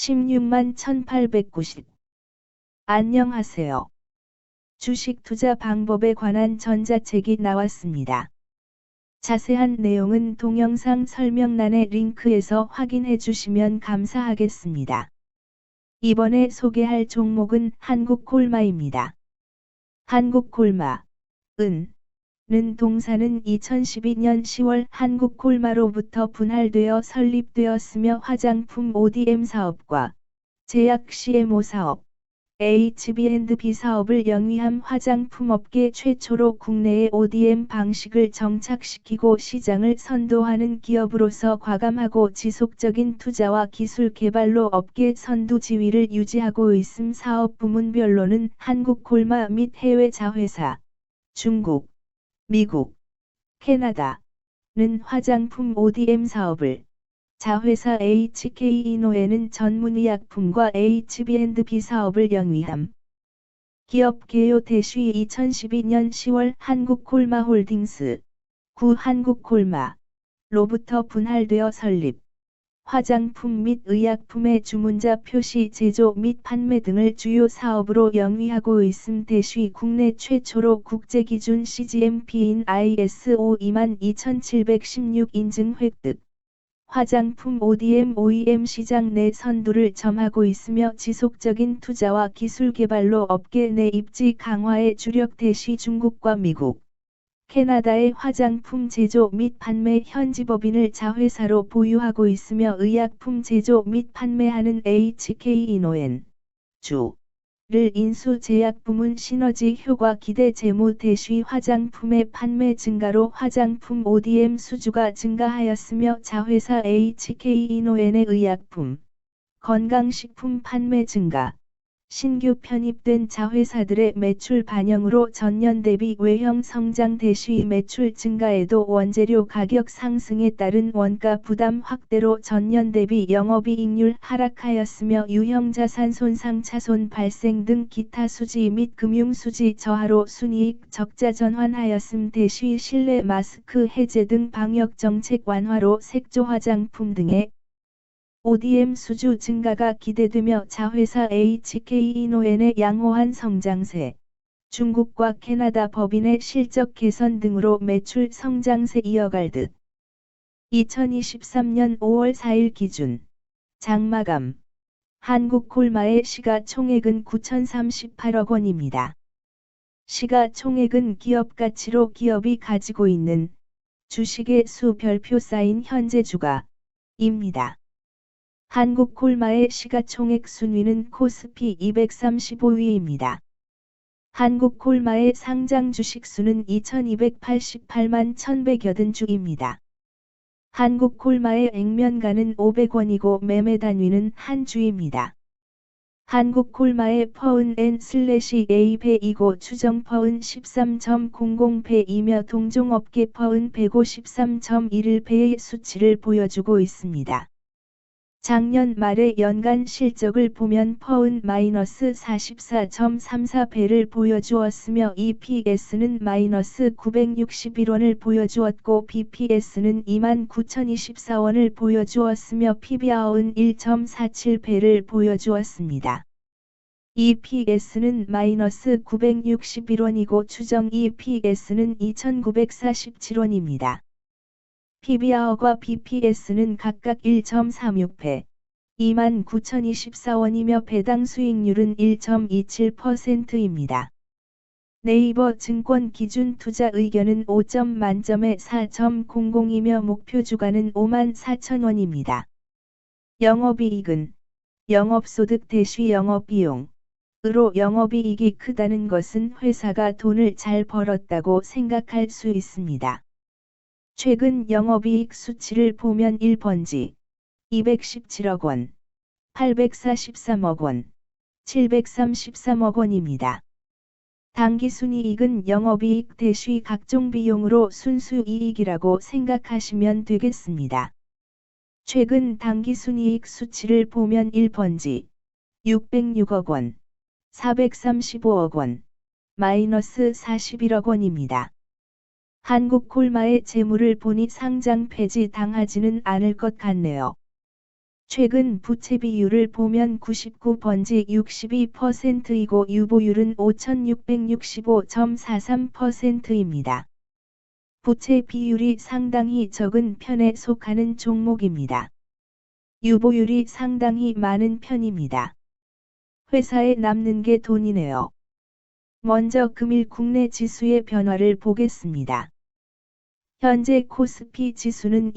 16만 1890. 안녕하세요. 주식 투자 방법에 관한 전자책이 나왔습니다. 자세한 내용은 동영상 설명란의 링크에서 확인해 주시면 감사하겠습니다. 이번에 소개할 종목은 한국콜마입니다. 한국콜마, 은, 는 동사는 2012년 10월 한국 콜마로부터 분할되어 설립되었으며 화장품 ODM 사업과 제약 CMO 사업, HB&B 사업을 영위한 화장품 업계 최초로 국내에 ODM 방식을 정착시키고 시장을 선도하는 기업으로서 과감하고 지속적인 투자와 기술 개발로 업계 선두 지위를 유지하고 있음 사업 부문별로는 한국콜마 및 해외 자회사, 중국, 미국, 캐나다는 화장품 ODM 사업을, 자회사 HK이노에는 전문의약품과 HB&B 사업을 영위함. 기업 개요 대시 2012년 10월 한국콜마 홀딩스, 구 한국콜마, 로부터 분할되어 설립. 화장품 및 의약품의 주문자 표시 제조 및 판매 등을 주요 사업으로 영위하고 있음 대시 국내 최초로 국제기준 CGMP인 ISO 22716 인증 획득. 화장품 ODM OEM 시장 내 선두를 점하고 있으며 지속적인 투자와 기술 개발로 업계 내 입지 강화에 주력 대시 중국과 미국, 캐나다의 화장품 제조 및 판매 현지법인을 자회사로 보유하고 있으며 의약품 제조 및 판매하는 HK이노엔 주를 인수 제약 부문 시너지 효과 기대 재무 대시 화장품의 판매 증가로 화장품 ODM 수주가 증가하였으며 자회사 HK이노엔의 의약품, 건강식품 판매 증가, 신규 편입된 자회사들의 매출 반영으로 전년 대비 외형 성장 대시 매출 증가에도 원재료 가격 상승에 따른 원가 부담 확대로 전년 대비 영업이익률 하락하였으며 유형 자산 손상 차손 발생 등 기타 수지 및 금융 수지 저하로 순이익 적자 전환하였음 대시 실내 마스크 해제 등 방역 정책 완화로 색조 화장품 등의 ODM 수주 증가가 기대되며 자회사 HK이노엔의 양호한 성장세, 중국과 캐나다 법인의 실적 개선 등으로 매출 성장세 이어갈 듯. 2023년 5월 4일 기준 장마감 한국 콜마의 시가총액은 9,038억 원입니다. 시가총액은 기업 가치로 기업이 가지고 있는 주식의 수 별표 쌓인 현재 주가입니다. 한국 콜마의 시가총액 순위는 코스피 235위입니다. 한국 콜마의 상장 주식수는 2288만 1180주입니다. 한국 콜마의 액면가는 500원이고 매매 단위는 한 주입니다. 한국 콜마의 퍼은 N 슬래시 A배이고 추정 퍼은 13.00 배이며 동종업계 퍼은 153.11 배의 수치를 보여주고 있습니다. 작년 말의 연간 실적을 보면 퍼은 마이너스 44.34배를 보여주었으며 EPS는 마이너스 961원을 보여주었고 BPS는 29,024원을 보여주었으며 PBR은 1.47배를 보여주었습니다. EPS는 마이너스 961원이고 추정 EPS는 2,947원입니다. PBR과 BPS는 각각 1.36배, 29,024원이며 배당 수익률은 1.27%입니다. 네이버 증권 기준 투자 의견은 5점 만점에 4.00이며 목표 주가는 5만 4천원입니다. 영업이익은 영업소득 대시 영업비용 으로 영업이익이 크다는 것은 회사가 돈을 잘 벌었다고 생각할 수 있습니다. 최근 영업이익 수치를 보면 1번지 217억 원, 843억 원, 733억 원입니다. 당기순이익은 영업이익 대시 각종 비용으로 순수이익이라고 생각하시면 되겠습니다. 최근 당기순이익 수치를 보면 1번지 606억 원, 435억 원, 마이너스 41억 원입니다. 한국 콜마의 재물을 보니 상장 폐지 당하지는 않을 것 같네요. 최근 부채 비율을 보면 99번지 62%이고 유보율은 5665.43%입니다. 부채 비율이 상당히 적은 편에 속하는 종목입니다. 유보율이 상당히 많은 편입니다. 회사에 남는 게 돈이네요. 먼저 금일 국내 지수의 변화를 보겠습니다. 현재 코스피 지수는